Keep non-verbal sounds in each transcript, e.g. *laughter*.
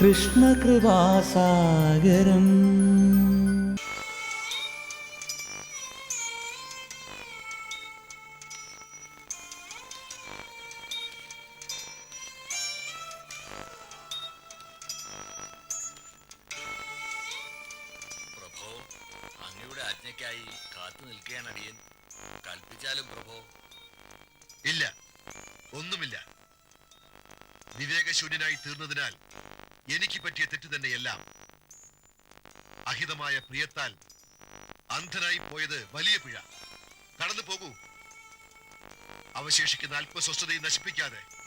കൃഷ്ണകൃപാസാഗരം പ്രഭോ കാത്തു നിൽക്കുകയാണ് കൽപ്പിച്ചാലും പ്രഭോ. ഇല്ല ഒന്നുമില്ല. വിവേകശൂന്യനായി തീർന്നതിനാൽ എനിക്ക് പറ്റിയ തെറ്റ് തന്നെയെല്ലാം അഹിതമായ പ്രിയത്താൽ അന്ധനായി പോയത് വലിയ പിഴ. കടന്നു പോകൂ. അവശേഷിക്കുന്ന അല്പസ്വസ്ഥതയും നശിപ്പിക്കാതെ.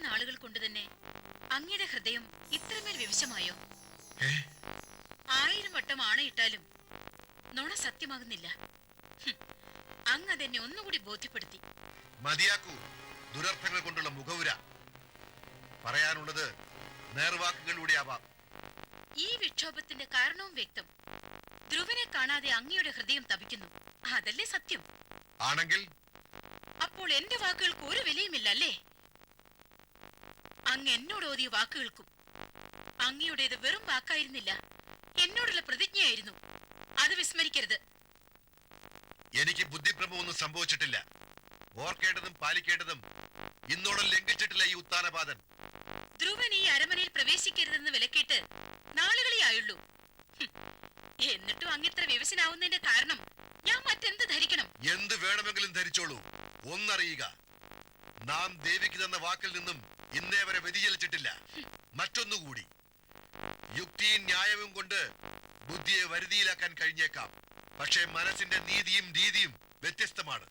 അല്പനാളുകൾ കൊണ്ട് തന്നെ അങ്ങയുടെ ഹൃദയം ഇത്രമേൽ വിവശമായോ? ആയിരം വട്ടം ആണയിട്ടാലും നുണ സത്യമാകുന്നില്ല. അങ് അങ്ങ് അതെന്നെ ഒന്നുകൂടി ബോധ്യപ്പെടുത്തി. മതിയാക്കൂ. ദുരർത്ഥങ്ങൾ കൊണ്ടുള്ള മുഖവുര. പറയാനുള്ളത് നേർവാക്കുകളിലൂടെ ആവാം ഈ വിക്ഷോഭത്തിന്റെ കാരണവും വ്യക്തം. ധ്രുവനെ കാണാതെ അങ്ങയുടെ ഹൃദയം തപിക്കുന്നു. അതല്ലേ സത്യം? ആണെങ്കിൽ? അപ്പോൾ എന്റെ വാക്കുകൾക്ക് ഒരു വിലയുമില്ല അല്ലേ? അങ്ങ് എന്നോട് ഓതിയ വാക്കുകൾക്കും അങ്ങയുടേത് വെറും വാക്കായിരുന്നില്ല. എന്നോടുള്ള പ്രതിജ്ഞയായിരുന്നു. അത് വിസ്മരിക്കരുത്. എനിക്ക് ബുദ്ധിഭ്രമമൊന്നും സംഭവിച്ചിട്ടില്ല. ഓർക്കേണ്ടതും പാലിക്കേണ്ടതും ഇന്നോളം ലംഘിച്ചിട്ടില്ല ഈ ഉത്താനപാതൻ ധ്രുവൻ ഈ അരമനയിൽ പ്രവേശിക്കരുതെന്ന് വിലക്കിയിട്ട് നാളുകളേ ആയുള്ളൂ എന്നിട്ടും അങ്ങിത്ര വിവശനാവുന്നതിന്റെ കാരണം ഞാൻ മറ്റെന്ത് ധരിക്കണം? എന്ത് വേണമെങ്കിലും ധരിച്ചോളൂ. ഒന്നറിയുക. നാം ദേവിക്ക് തന്ന വാക്കിൽ നിന്നും ഇന്നേ വരെ വ്യതിചലിച്ചിട്ടില്ല. മറ്റൊന്നുകൂടി യുക്തിയും ന്യായവും കൊണ്ട് ബുദ്ധിയെ വരുതിയിലാക്കാൻ കഴിഞ്ഞേക്കാം. പക്ഷേ മനസ്സിന്റെ നീതിയും രീതിയും വ്യത്യസ്തമാണ്.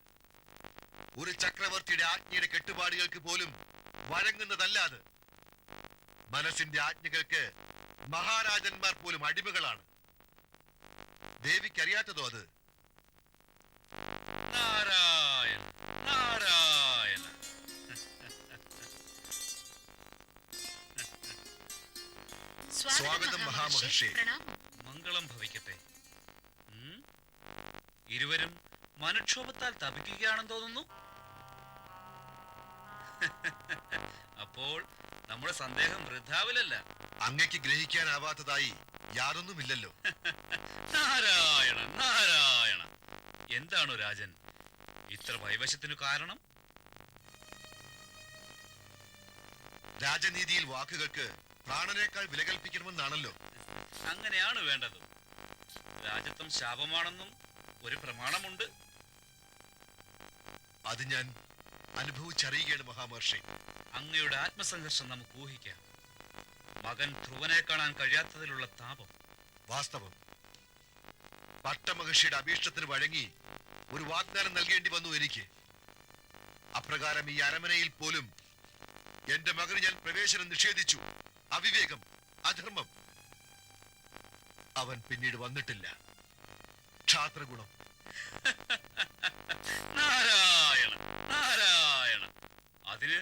ഒരു ചക്രവർത്തിയുടെ ആജ്ഞയുടെ കെട്ടുപാടുകൾക്ക് പോലും വഴങ്ങുന്നതല്ല അത്. മനസ്സിന്റെ ആജ്ഞകൾക്ക് മഹാരാജന്മാർ പോലും അടിമകളാണ്. ദേവിക്കറിയാത്തതോ അത്? നാരായണ സ്വാഗതം, മഹാമഹർഷി. മംഗളം ഭവിക്കട്ടെ? ഇരുവരും മനക്ഷോഭത്താൽ തപിക്കുകയാണെന്ന് തോന്നുന്നു. *laughs* അപ്പോൾ നമ്മുടെ സന്ദേഹം വൃദ്ധാവിലല്ല അങ്ങയ്ക്ക് ഗ്രഹിക്കാനാവാത്തതായി യാതൊന്നുമില്ലല്ലോ. *laughs* നാരായണ നാരായണ എന്താണോ രാജൻ? ഇത്ര വൈവശത്തിനു കാരണം? രാജനീതിയിൽ വാക്കുകൾക്ക് പ്രാണനേക്കാൾ വില കൽപ്പിക്കണമെന്നാണല്ലോ. അങ്ങനെയാണ് വേണ്ടത്. രാജത്വം ശാപമാണെന്നും ഒരു പ്രമാണമുണ്ട്. അത് ഞാൻ അനുഭവിച്ചറിയുകയാണ് മഹാമഹർഷി. അങ്ങയുടെ ആത്മസംഘർഷം നമുക്ക് ഊഹിക്കാം. മകൻ ധ്രുവനെ കാണാൻ കഴിയാത്തതിലുള്ള താപം. വാസ്തവം. പട്ടമഹർഷിയുടെ അഭീഷ്ടത്തിന് വഴങ്ങി ഒരു വാഗ്ദാനം നൽകേണ്ടി വന്നു എനിക്ക്. അപ്രകാരം ഈ അരമനയിൽ പോലും എന്റെ മകന് ഞാൻ പ്രവേശനം നിഷേധിച്ചു. അവിവേകം അധർമ്മം. അവൻ പിന്നീട് വന്നിട്ടില്ല. ക്ഷാത്രഗുണം. *laughs* നാരായണ നാരായണ അതിന്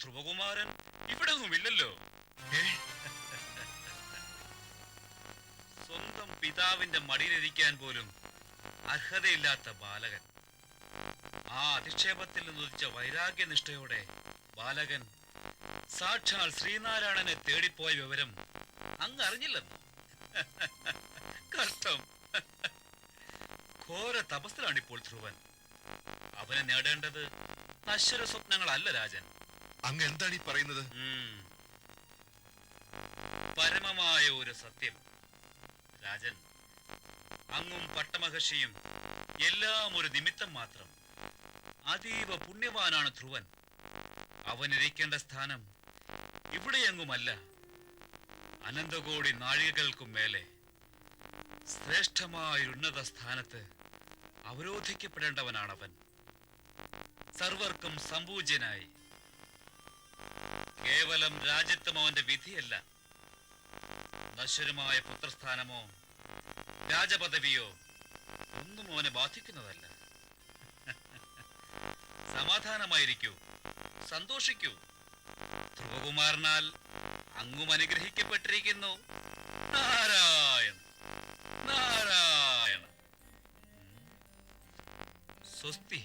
ധ്രുവകുമാരൻ ഇവിടെ ഒന്നുമില്ലല്ലോ *laughs* സ്വന്തം പിതാവിന്റെ മടിയിലിരിക്കാൻ പോലും അർഹതയില്ലാത്ത ബാലകൻ. ആ അധിക്ഷേപത്തിൽ നിന്നുദിച്ച വൈരാഗ്യനിഷ്ഠയോടെ ബാലകൻ സാക്ഷാൽ ശ്രീനാരായണനെ തേടിപ്പോയ വിവരം അങ്ങ് അറിഞ്ഞില്ലെന്നോ *laughs* കഷ്ടം. *laughs* ഘോര തപസ്സിലാണ് ഇപ്പോൾ ധ്രുവൻ. അവനെ നേടേണ്ടത് നശ്വര സ്വപ്നങ്ങളല്ല രാജൻ. അങ്ങ് എന്താണ് ഈ പറയുന്നത്? പരമമായ ഒരു സത്യം. രാജൻ അങ്ങും പട്ടമഹർഷിയും എല്ലാം ഒരു നിമിത്തം മാത്രം. അതീവ പുണ്യവാനാണ് ധ്രുവൻ. അവനിരിക്കേണ്ട സ്ഥാനം ഇവിടെയെങ്ങുമല്ല അനന്തകോടി നാഴികകൾക്കും മേലെ ശ്രേഷ്ഠമായ ഉന്നത സ്ഥാനത്ത് അവരോധിക്കപ്പെടേണ്ടവനാണവൻ. സർവർക്കും സംപൂജ്യനായി കേവലം രാജ്യത്വം അവന്റെ വിധിയല്ല നശ്വരമായ പുത്രസ്ഥാനമോ രാജപദവിയോ ഒന്നും അവനെ ബാധിക്കുന്നതല്ല. *laughs* സമാധാനമായിരിക്കൂ സന്തോഷിക്കൂ. ധ്രുവകുമാരനാൽ അങ്ങും അനുഗ്രഹിക്കപ്പെട്ടിരിക്കുന്നു. നാരായണ നാരായണ. സ്വസ്തി.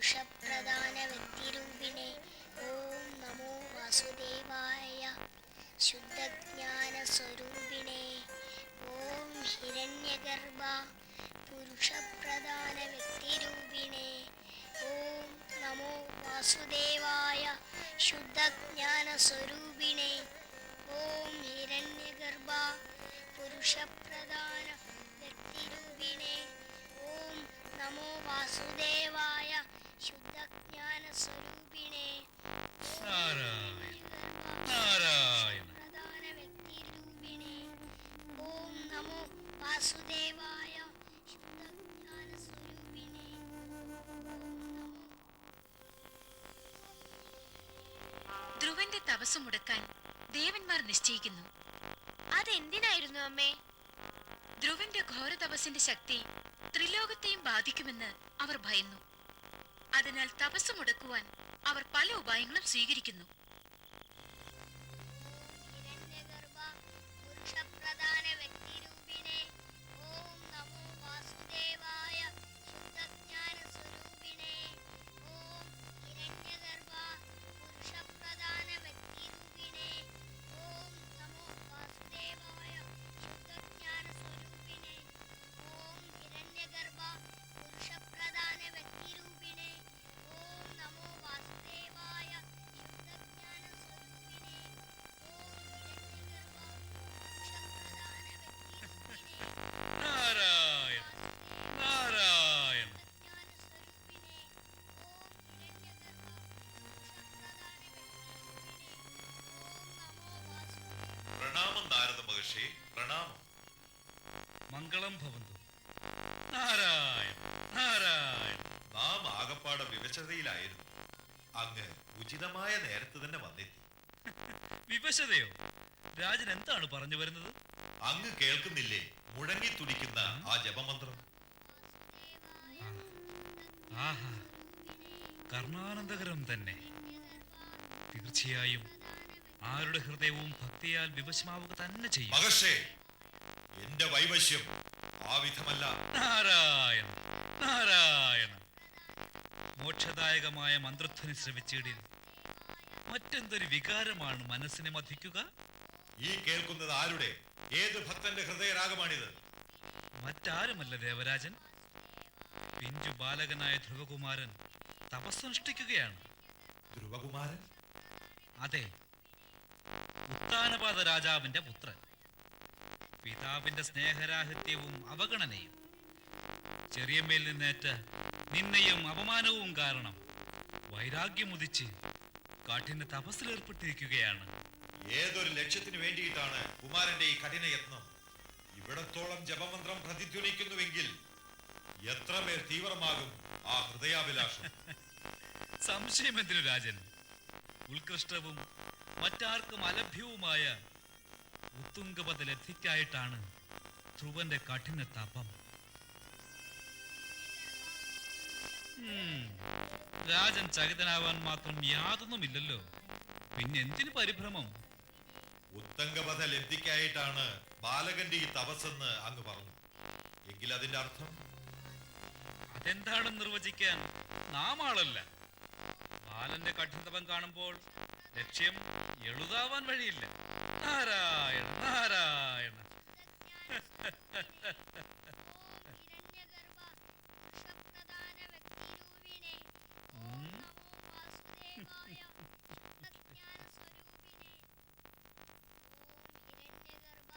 പുരുഷപ്രധാന വ്യക്തിരൂപിണെ ഓം നമോ വാസുദേവായ ശുദ്ധജ്ഞാന സ്വരൂപിണെ ഓം ഹിരണ്യഗർഭ പുരുഷപ്രധാന വ്യക്തിരൂപിണെ ഓം നമോ വാസുദേവായ ശുദ്ധജ്ഞാന സ്വരൂപിണെ ഓം ഹിരണ്യഗർഭ പുരുഷപ്രധാന തപസ് മുടക്കാൻ ദേവന്മാർ നിശ്ചയിക്കുന്നു. അതെന്തിനായിരുന്നു അമ്മേ? ധ്രുവന്റെ ഘോര തപസ്സിന്റെ ശക്തി ത്രിലോകത്തെയും ബാധിക്കുമെന്ന് അവർ ഭയന്നു. അതിനാൽ തപസ് മുടക്കുവാൻ അവർ പല ഉപായങ്ങളും സ്വീകരിക്കുന്നു. മഹർഷി പ്രണാമം. മംഗളം ഭവന്തു. നാരായണ നാരായണ. നാം ആകപ്പാടെ വിവശതയിലായിരുന്നു. അങ്ങ് ഉചിതമായ നേരത്ത് തന്നെ വന്നെത്തി. വിവശതയോ? രാജൻ എന്താണ് പറഞ്ഞു വരുന്നത്? അങ്ങ് കേൾക്കുന്നില്ലേ? മുഴങ്ങി തുടിക്കുന്ന ആ. ജപമന്ത്രം. ആഹാ. കർണാനന്ദകരം തന്നെ. തീർച്ചയായും ആരുടെ ഹൃദയവും ഭക്തിയാൽ വിവശമാവുക തന്നെ ചെയ്യും. മഹർഷേ എന്റെ വൈവശ്യം ആ വിധമല്ല. നാരായണ നാരായണ. മോക്ഷദായകമായ മന്ത്രധ്വനി ശ്രവിച്ചിടിൽ മറ്റെന്തൊരു വികാരമാണ് മനസ്സിനെ മധിക്കുക ഈ കേൾക്കുന്നത് ആരുടെ? ഏത് ഭക്തന്റെ ഹൃദയരാഗമാണിത്? മറ്റാരുമല്ല ദേവരാജൻ? പിഞ്ചു ബാലകനായ ധ്രുവകുമാരൻ തപസ്സനുഷ്ഠിക്കുകയാണ്. ധ്രുവകുമാരൻ? അതെ ഉത്താനപാത രാജാവിന്റെ പുത്രൻ. പിതാവിന്റെ സ്നേഹരാഹിത്യവും അവഗണനയും. ചെറിയമ്മയിൽ നിന്നേറ്റ നിന്നയും അപമാനവും കാരണം വൈരാഗ്യമുദിച്ച് കാട്ടിന്റെ തപസ്സിലേർപ്പെട്ടിരിക്കുകയാണ്. ഏതൊരു ലക്ഷ്യത്തിന് വേണ്ടിയിട്ടാണ് കുമാരന്റെ ഈ കഠിന യത്നം? ഇവിടത്തോളം ജപമന്ത്രം പ്രതിധ്വനിക്കുന്നുവെങ്കിൽ എത്ര പേർ തീവ്രമാകും ആ ഹൃദയാഭിലാഷം? *laughs* സംശയം എന്തിനു രാജൻ? ഉത്കൃഷ്ടവും മറ്റാർക്കും അലഭ്യവുമായ ഉത്തുംഗപദ ലബ്ധിക്കായിട്ടാണ് ധ്രുവന്റെ കഠിന തപം രാജൻ ചകിതനാവാൻ മാത്രം യാതൊന്നുമില്ലല്ലോ. പിന്നെ എന്തിനു പരിഭ്രമം? ഉത്തംഗപഥ ലബ്ധിക്കായിട്ടാണ് ബാലകന്റെ ഈ തപസ്സെന്ന് അങ്ങ് പറഞ്ഞു. എങ്കിൽ അതിന്റെ അർത്ഥം? അതെന്താണെന്ന് നിർവചിക്കാൻ? നാം ആളല്ല ബാലന്റെ കഠിനതപം കാണുമ്പോൾ ലക്ഷ്യം എളുതാവാൻ വഴിയില്ല. നാരായണ നാരായണ. ഓം ഹിരണ്യഗർഭ പുരുഷപ്രധാന വ്യക്തിരൂപിണേ ഓം ഉം. നമോ വാസുദേവായ ശുദ്ധജ്ഞാന സ്വരൂപിണേ ഓം ഹിരണ്യഗർഭ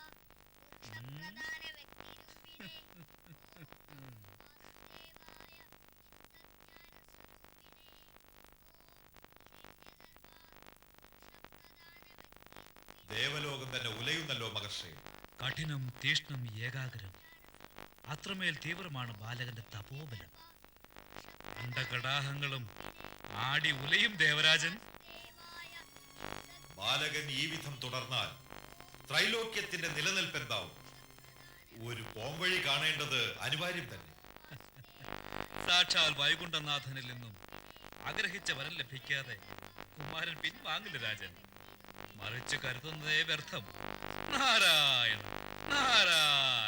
പുരുഷപ്രധാന വ്യക്തിരൂപിണേ ഓം വാസുദേവായ ശുദ്ധജ്ഞാന സ്വരൂപിണേ ഓം ഹിരണ്യഗർഭ പുരുഷപ്രധാന വ്യക്തിരൂപിണേ ദേവലോകം തന്നെ ഉലയുന്നല്ലോ മഹർഷി. കഠിനം തീഷ്ണം ഏകാഗ്രം അത്രമേൽ തീവ്രമാണ് ബാലകന്റെ തപോബലം. അണ്ടകടാഹങ്ങളും ആടി ഉലയും ദേവരാജൻ. ബാലകൻ ഈ വിധം തുടർന്നാൽ ത്രൈലോക്യത്തിന്റെ നിലനിൽപ്പ് എന്താവും ഒരു പോംവഴി കാണേണ്ടത് അനിവാര്യം തന്നെ. *laughs* സാക്ഷാൽ വൈകുണ്ഠനാഥനിൽ നിന്നും ആഗ്രഹിച്ച വരം ലഭിക്കാതെ കുമാരൻ പിൻവാങ്ങില്ല രാജൻ. മറിച്ച് കരുതുന്നതേ വ്യർത്ഥം. നാരായണ നാരായണ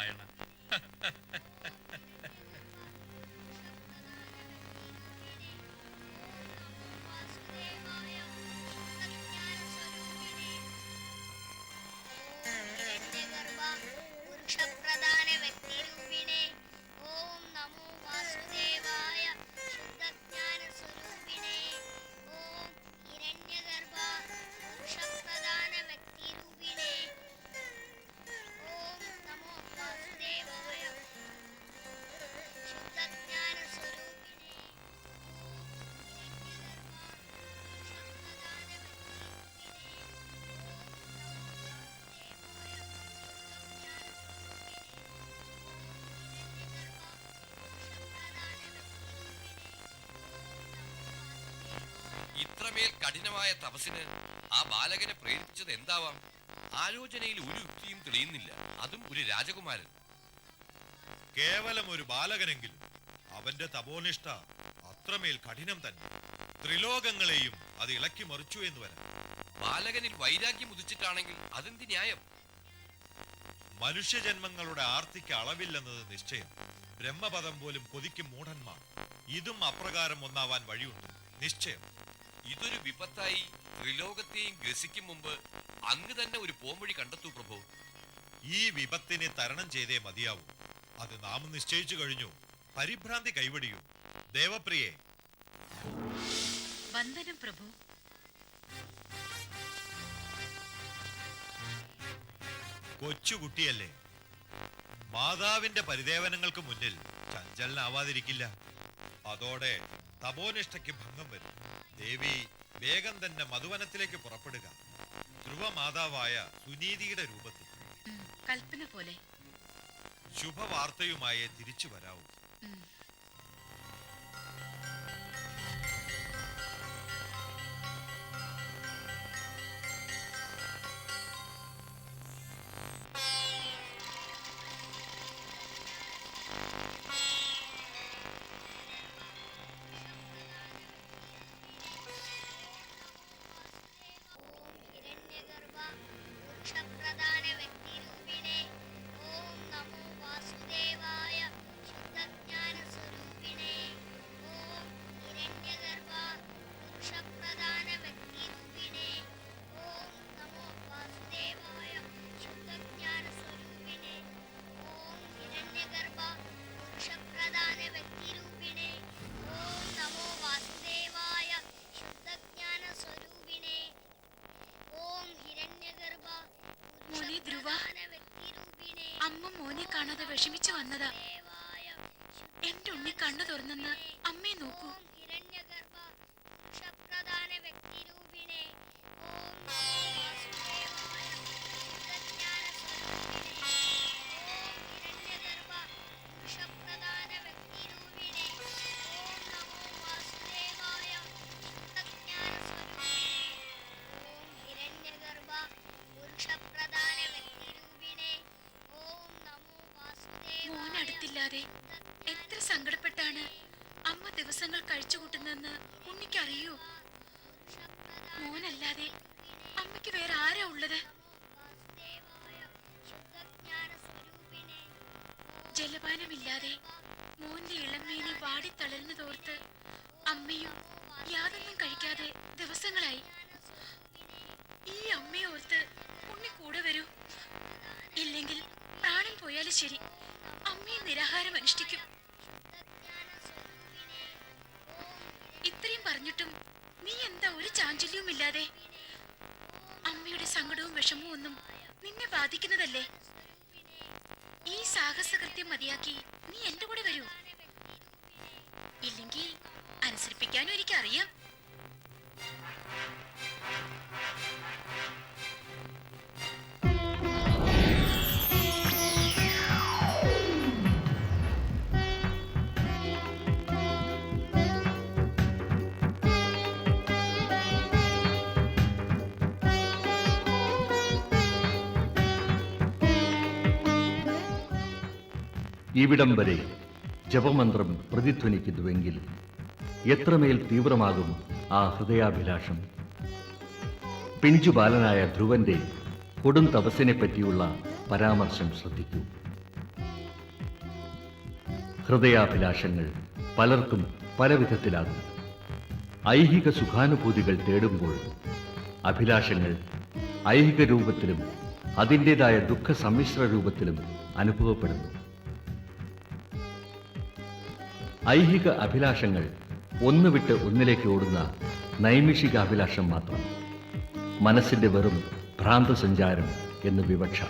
ഇത്രമേൽ കഠിനമായ തപസ്സിന് ആ ബാലകനെ പ്രേരിപ്പിച്ചത് എന്താവാം? ആലോചനയിൽ ഒരു യുക്തിയും തെളിയുന്നില്ല. അതും ഒരു രാജകുമാരൻ. കേവലം ഒരു ബാലകനെങ്കിലും അവന്റെ തപോനിഷ്ഠ അത്രമേൽ കഠിനം തന്നെ. ത്രിലോകങ്ങളെയും അത് ഇളക്കി മറിച്ചു എന്ന് വരാം. ബാലകനിൽ വൈരാഗ്യം ഉദിച്ചിട്ടാണെങ്കിൽ അതെന്ത് ന്യായം? മനുഷ്യജന്മങ്ങളുടെ ആർത്തിക്ക് അളവില്ലെന്നത് നിശ്ചയം. ബ്രഹ്മപദം പോലും കൊതിക്കും മൂഢന്മാർ. ഇതും അപ്രകാരം ഒന്നാവാൻ വഴിയുണ്ട്. നിശ്ചയം. ഇതൊരു വിപത്തായി ത്രിലോകത്തെയും ഗ്രസിക്കും മുമ്പ് അങ്ങ് തന്നെ ഒരു പോംവഴി കണ്ടെത്തൂ പ്രഭു. ഈ വിപത്തിനെ തരണം ചെയ്തേ മതിയാവൂ. അത് നാം നിശ്ചയിച്ചു കഴിഞ്ഞു. പരിഭ്രാന്തി കൈവടിയൂ. ദേവപ്രിയെ. വന്ദനം പ്രഭു. കൊച്ചുകുട്ടിയല്ലേ? മാതാവിന്റെ പരിദേവനങ്ങൾക്ക് മുന്നിൽ ചഞ്ചലനാവാതിരിക്കില്ല. അതോടെ തപോനിഷ്ഠയ്ക്ക് ഭംഗം വരും. ദേവി വേഗം തന്നെ മധുവനത്തിലേക്ക് പുറപ്പെടുക. ധ്രുവമാതാവായ സുനീതിയുടെ രൂപത്തിൽ. കൽപ്പന പോലെ. ശുഭവാർത്തയുമായി തിരിച്ചു വരാവൂ. വിഷമിച്ചു വന്നതാ. എന്റെ ഉണ്ണി കണ്ണു തുറന്നെന്ന് അമ്മയെ നോക്കൂ. ദിവസങ്ങൾ കഴിച്ചുകൂട്ടുന്നെന്ന് ഉണ്ണിക്കറിയോ. മോനല്ലാതെ അമ്മയ്ക്ക് വേറെ ആരാ ഉള്ളത്? ജലപാനമില്ലാതെ മോന്റെ ഇളമേനി വാടിത്തളരുന്നു തോർത്ത് അമ്മയും യാതൊന്നും കഴിക്കാതെ ദിവസങ്ങളായി. ഈ അമ്മയെ ഓർത്ത് ഉണ്ണി കൂടെ വരൂ. ഇല്ലെങ്കിൽ പ്രാണൻ പോയാലും ശരി അമ്മയെ നിരാഹാരം അനുഷ്ഠിക്കും. പറഞ്ഞിട്ടും നീ എന്താ ഒരു ചാഞ്ചല്യവും ഇല്ലാതെ അമ്മയുടെ സങ്കടവും വിഷമവും ഒന്നും നിന്നെ ബാധിക്കുന്നതല്ലേ? ഈ സാഹസകൃത്യം മതിയാക്കി നീ എന്റെ കൂടെ വരൂ. ഇല്ലെങ്കിൽ അനുസരിപ്പിക്കാനും എനിക്കറിയാം. ഇവിടം വരെ ജപമന്ത്രം പ്രതിധ്വനിക്കുന്നുവെങ്കിൽ എത്രമേൽ തീവ്രമാകും ആ ഹൃദയാഭിലാഷം? പിഞ്ചുബാലനായ ധ്രുവന്റെ കൊടും തപസ്സിനെ പറ്റിയുള്ള പരാമർശം ശ്രദ്ധിക്കൂ. ഹൃദയാഭിലാഷങ്ങൾ പലർക്കും പല വിധത്തിലാകും ഐഹിക സുഖാനുഭൂതികൾ തേടുമ്പോൾ അഭിലാഷങ്ങൾ ഐഹിക രൂപത്തിലും അതിന്റെതായ ദുഃഖ സമ്മിശ്ര രൂപത്തിലും അനുഭവപ്പെടുന്നു. ഐഹിക അഭിലാഷങ്ങൾ ഒന്ന് വിട്ട് ഒന്നിലേക്ക് ഓടുന്ന നൈമിഷിക അഭിലാഷം മാത്രം. മനസ്സിന്റെ വെറും ഭ്രാന്തസഞ്ചാരം എന്ന് വിവക്ഷ.